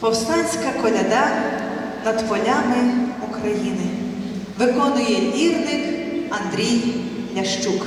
Повстанська коляда над полями України виконує лірник Андрій Лящук.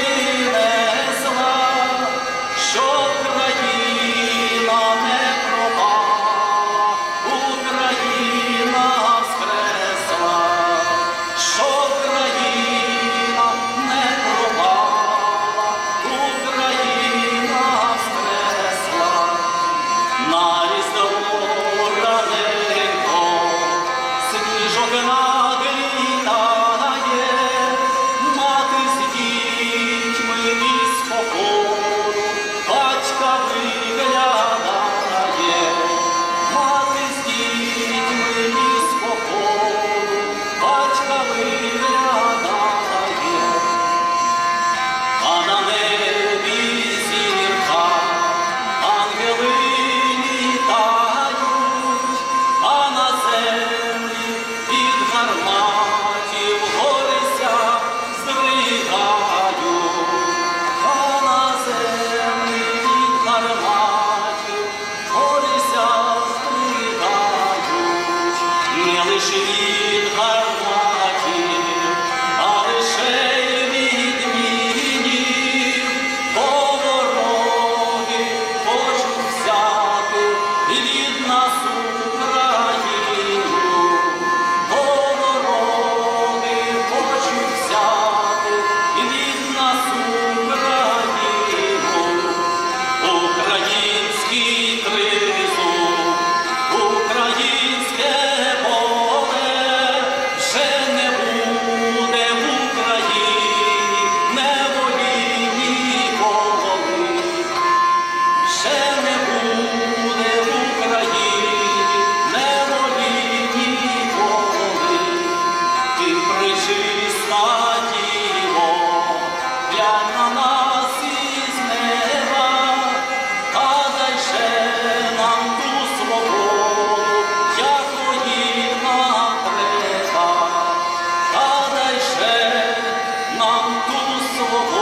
oh, oh.